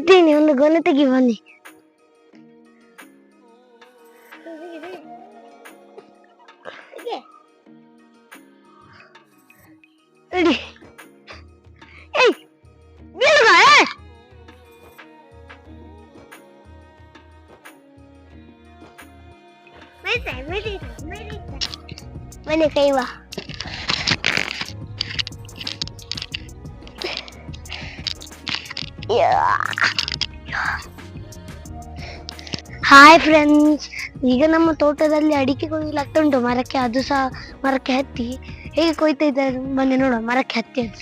ಬರ್ತೀನಿ ಒಂದು ಗೊನೆ ತೆಗಿ ಬನ್ನಿ. ರೆಡಿ. ಏಯ್ ಬೀಳುಗ ಏ. ಬನ್ನಿ ಕೈ ಬಾ ಹಾಯ್ ಫ್ರೆಂಡ್ಸ್ ಈಗ ನಮ್ಮ ತೋಟದಲ್ಲಿ ಅಡಿಕೆ ಕೊಯ್ಲಾಗ್ತಾ ಉಂಟು. ಮರಕ್ಕೆ ಅದು ಸಹ ಮರಕ್ಕೆ ಹತ್ತಿ. ಹೇಗೆ ಕೊಯ್ತಾ ಇದ್ದಾರೆ? ಬನ್ನಿ ನೋಡುವ ಮರಕ್ಕೆ ಹತ್ತಿ ಅದು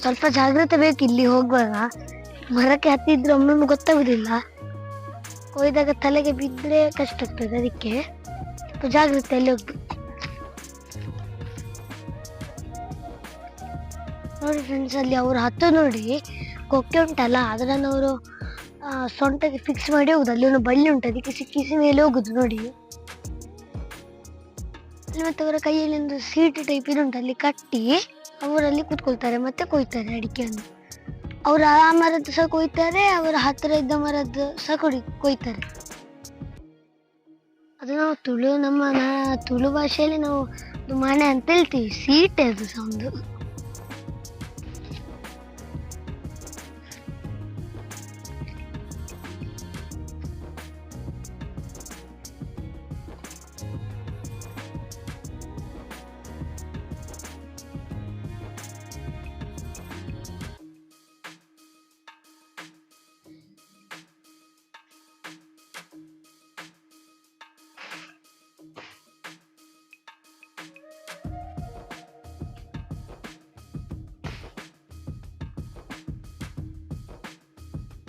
ಸ್ವಲ್ಪ ಜಾಗ್ರತೆ ಬೇಕು ಇಲ್ಲಿ ಹೋಗುವಾಗ. ಮರಕ್ಕೆ ಹತ್ತಿದ್ರೆ ಒಮ್ಮೊಮ್ಮೆ ಗೊತ್ತಾಗುದಿಲ್ಲ. ಕೊಯ್ದಾಗ ತಲೆಗೆ ಬಿದ್ದರೆ ಕಷ್ಟ ಆಗ್ತದೆ ಅದಕ್ಕೆ. ಸ್ವಲ್ಪ ಜಾಗ್ರತೆಯಲ್ಲಿ ಹೋಗ್ಬೇಕು. ನೋಡಿ ಫ್ರೆಂಡ್ಸ್ ಅಲ್ಲಿ ಅವ್ರು ಹತ್ತು ನೋಡಿ ಕೊಕ್ಕೆ ಉಂಟಲ್ಲ ಅದನ್ನು ಅವರು ಸೊಂಟಕ್ಕೆ ಫಿಕ್ಸ್ ಮಾಡಿ ಹೋಗುದು. ಅಲ್ಲಿ ಒಂದು ಬಳ್ಳಿ ಉಂಟು, ಅದಕ್ಕೆ ಸಿಕ್ಕಿಸಿ ಮೇಲೆ ಹೋಗುದು ನೋಡಿ. ಮತ್ತೆ ಅವರ ಕೈಯಲ್ಲಿ ಒಂದು ಸೀಟ್ ಟೈಪ್ ಇದುಂಟು ಅಲ್ಲಿ ಕಟ್ಟಿ ಅವರಲ್ಲಿ ಕೂತ್ಕೊಳ್ತಾರೆ, ಮತ್ತೆ ಕೊಯ್ತಾರೆ ಅಡಿಕೆಯನ್ನು. ಅವರು ಆ ಮರದ್ದು ಸಹ ಕೊಯ್ತಾರೆ, ಅವರ ಹತ್ತಿರ ಇದ್ದ ಮರದ್ದು ಸಹ ಕೊಡಿ, ಕೊಯ್ತಾರೆ. ಅದು ನಾವು ತುಳು, ನಮ್ಮ ತುಳು ಭಾಷೆಯಲ್ಲಿ ನಾವು ಮನೆ ಅಂತ ಹೇಳ್ತೀವಿ, ಸೀಟ್ ಅದು ಸಹ ಒಂದು.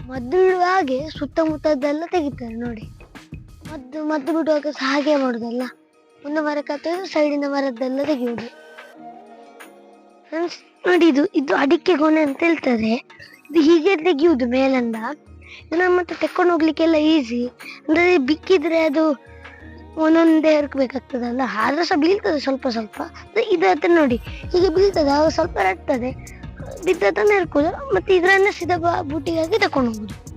ಮದ್ದು ಹಾಗೆ ಸುತ್ತಮುತ್ತದ್ದೆಲ್ಲ ತೆಗಿತಾರೆ ನೋಡಿ. ಮದ್ದು ಮದ್ದು ಬಿಡುವಾಗ ಹಾಗೆ ಮಾಡುದಲ್ಲ. ಒಂದು ಮರ ಕತ್ತೋದು ಸೈಡಿನ ಮರದ್ದೆಲ್ಲ ಫ್ರೆಂಡ್ಸ್, ನೋಡಿ ಇದು ಇದು ಅಡಿಕೆ ಗೊನೆ ಅಂತ ಹೇಳ್ತಾರೆ. ಇದು ಹೀಗೆ ತೆಗೆಯುವುದು ಮೇಲಂದ. ಇದನ್ನ ಮತ್ತೆ ತೆಕ್ಕೊಂಡು ಹೋಗ್ಲಿಕ್ಕೆಲ್ಲ ಈಸಿ ಅಂದ್ರೆ ಬಿಕ್ಕಿದ್ರೆ ಅದು ಒಂದೊಂದೇ ಹರ್ಕಬೇಕಾಗ್ತದಲ್ಲ ಆದ್ರೆ ಸಹ ಬೀಳ್ತದೆ ಸ್ವಲ್ಪ ಸ್ವಲ್ಪ. ಇದು ಹತ್ರ ನೋಡಿ, ಹೀಗೆ ಬೀಳ್ತದೆ ಸ್ವಲ್ಪ ರಟ್ತದೆ. ಬಿದ್ದದನ್ನ ಇರ್ಕೋದು ಮತ್ತೆ ಇದ್ರನ್ನ ಸೀದಾ ಬ- ಬೂಟಿಗಾಗಿ ತಕೊಂಡು ಹೋಗುದು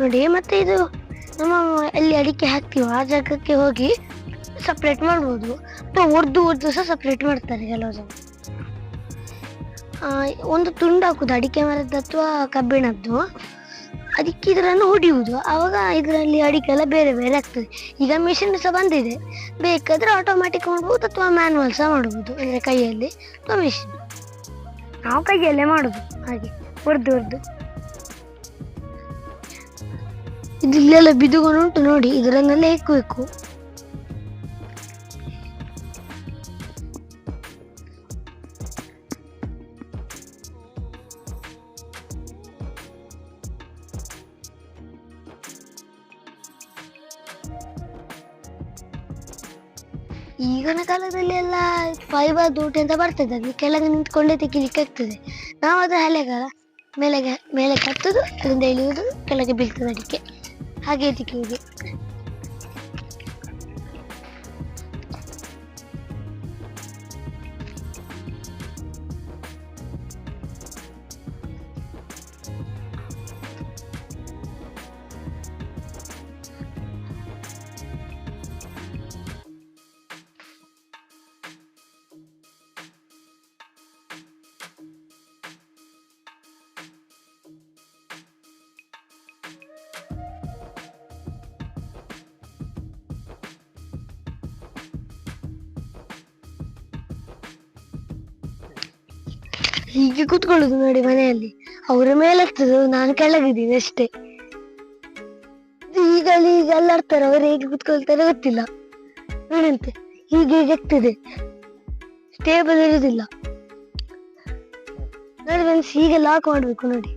ನೋಡಿ, ಮತ್ತೆ ಇದು ನಮ್ಮ ಎಲ್ಲಿ ಅಡಿಕೆ ಹಾಕ್ತೀವೋ, ಆ ಜಾಗಕ್ಕೆ ಹೋಗಿ ಸಪ್ರೇಟ್ ಮಾಡ್ಬೋದು. ಅಥವಾ ಒಡ್ದು ಒಡ್ದು ಸಹ ಸಪ್ರೇಟ್ ಮಾಡ್ತಾರೆ ಕೆಲವು ಜನ. ಒಂದು ತುಂಡು ಹಾಕುದು, ಅಡಿಕೆ ಮರದ್ದು ಅಥವಾ ಕಬ್ಬಿಣದ್ದು. ಅದಕ್ಕೆ ಇದರನ್ನು ಹೊಡೆಯುವುದು. ಆವಾಗ ಇದರಲ್ಲಿ ಅಡಿಕೆ ಎಲ್ಲ ಬೇರೆ ಬೇರೆ ಆಗ್ತದೆ. ಈಗ ಮಿಷಿನ್ ಸಹ ಬಂದಿದೆ. ಬೇಕಾದ್ರೆ ಆಟೋಮ್ಯಾಟಿಕ್ ಮಾಡ್ಬೋದು ಅಥವಾ ಮ್ಯಾನ್ಯಲ್ ಸಹ ಮಾಡ್ಬೋದು, ಅಂದರೆ ಕೈಯಲ್ಲಿ ಅಥವಾ ಮಿಷಿನ್ ನಾವು ಕೈಯಲ್ಲೇ ಮಾಡುದು ಹಾಗೆ ಹೊರದು ಹೊರದು ಇದು ಇಲ್ಲೆಲ್ಲ ಬಿದ್ದುಕೊಂಡು ಉಂಟು ನೋಡಿ ಇದರನ್ನೆಲ್ಲ ಹೆಕ್ಬೇಕು. ಈಗಿನ ಕಾಲದಲ್ಲಿ ಎಲ್ಲ ಫೈಬರ್ ದೂಟಿ ಅಂತ ಬರ್ತದೆ. ಅದು ಕೆಳಗೆ ನಿಂತ್ಕೊಂಡೇ ತೆಗಿಲಿಕ್ಕೆ ಆಗ್ತದೆ ನಾವು ಅದು ಹಳೆಗಾಲ ಮೇಲೆ ಮೇಲೆ ಕತ್ತದು ಅದರಿಂದ ಇಳಿಯುವುದು ಕೆಳಗೆ ಬೀಳ್ತದೆ ಅದಕ್ಕೆ. ಹಾಗೆ ತೆಗೆಯುವುದು ಹೀಗೆ ಕುತ್ಕೊಳ್ಳುದು ನೋಡಿ ಮನೆಯಲ್ಲಿ. ಅವರ ಮೇಲೆ ನಾನು ಕೆಳಗಿದ್ದೀನಿ ಅಷ್ಟೇ. ಈಗ ಈಗ ಅಲ್ಲಾಡ್ತಾರೆ, ಅವ್ರು ಹೇಗೆ ಕುತ್ಕೊಳ್ತಾರೆ ಗೊತ್ತಿಲ್ಲ. ನೋಡಂತೆ ಹೀಗೆ ಹೀಗೆ ಆಗ್ತದೆ. ಸ್ಟೇಬಲ್ ಇರುದಿಲ್ಲ. ನೋಡಿ ಫ್ರೆಂಡ್ಸ್ ಹೀಗೆ ಲಾಕ್ ಮಾಡ್ಬೇಕು ನೋಡಿ.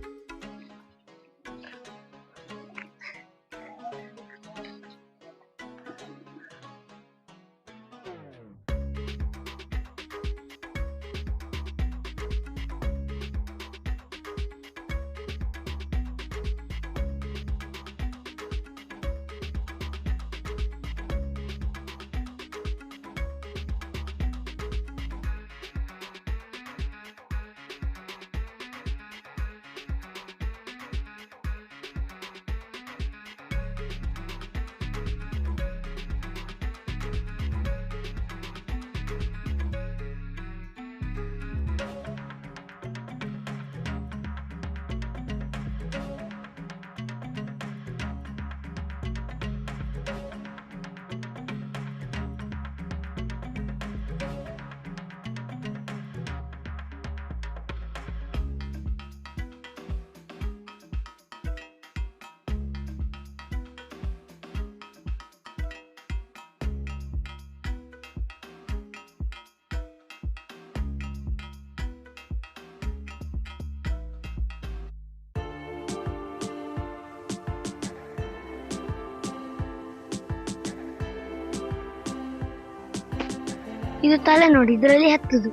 ಇದು ತಲೆ ನೋಡಿ ಇದರಲ್ಲಿ ಹತ್ತುದು.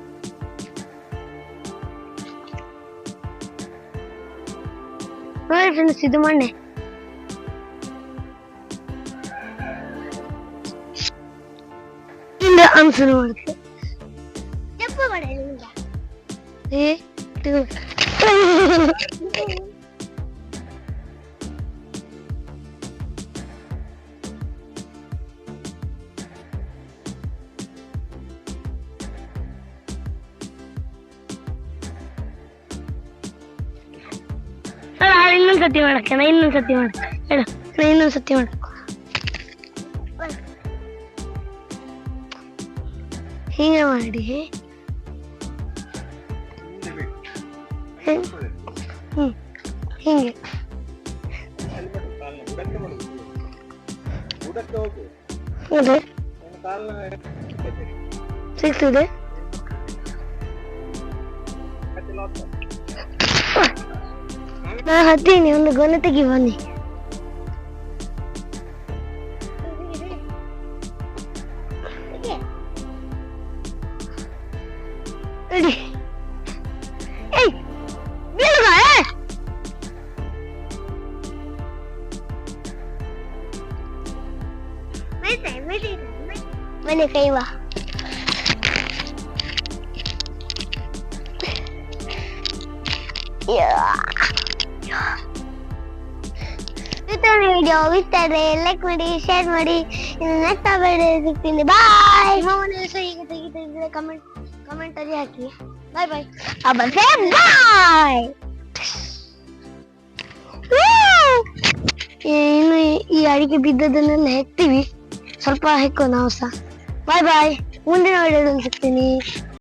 ನೋಡಿ ಫ್ರೆಂಡ್ಸ್ ಇದು ಮಣ್ಣೆ. ಇಂದ ಅನ್ಸನ್ ಮಾಡುತ್ತೆ. ಏ ಇನ್ನೊಂದ್ ಸತಿ ಮಾಡಕ್ಕೆ, ನಾ ಇನ್ನೊಂದ್ ಸತಿ ಮಾಡ ಹೇಳ, ನಾ ಇನ್ನೊಂದ್ ಸತಿ ಮಾಡ ಹೀಗೆ ಮಾಡಿ. ಹ್ಮ್, ಹಿಂಗೆ. ಸಿಗ್ತದೆ ನಾ ಹತ್ತೀನಿ ಒಂದು ಗೊನೆ ತೆಗಿ ಬನ್ನಿ ರೆಡಿ ಏಯ್ ಬೀಳುವ ಮನೆ ಕೈವಾ ವಿಡಿಯೋ ಇಷ್ಟ ಆದರೆ ಲೈಕ್ ಮಾಡಿ ಶೇರ್ ಮಾಡಿ ನೆಕ್ಸ್ಟ್ ವಿಡಿಯೋ ಸಿಗ್ತೀನಿ ಬಾಯ್ ನಿಮ್ಮ ಮನೆ ಹೆಸರು ಹೀಗೆ ತೆಗಿತಿದ್ರೆ ಕಮೆಂಟ್ ಕಮೆಂಟ್ ಅಲ್ಲಿ ಹಾಕಿ ಬಾಯ್ ಬಾಯ್ ಅಬ್ಬಸೆ ಬಾಯ್ ಇನ್ನು ಈ ಅಡಿಕೆ ಬಿದ್ದದನ್ನೆಲ್ಲ ಹೆಕ್ತೀವಿ ಸ್ವಲ್ಪ ಹೆಕ್ಕೋ ನಾವು ಸಹ ಬಾಯ್ ಬಾಯ್ ಮುಂದಿನ ವಿಡಿಯೋದಲ್ಲಿ ಸಿಗ್ತೀನಿ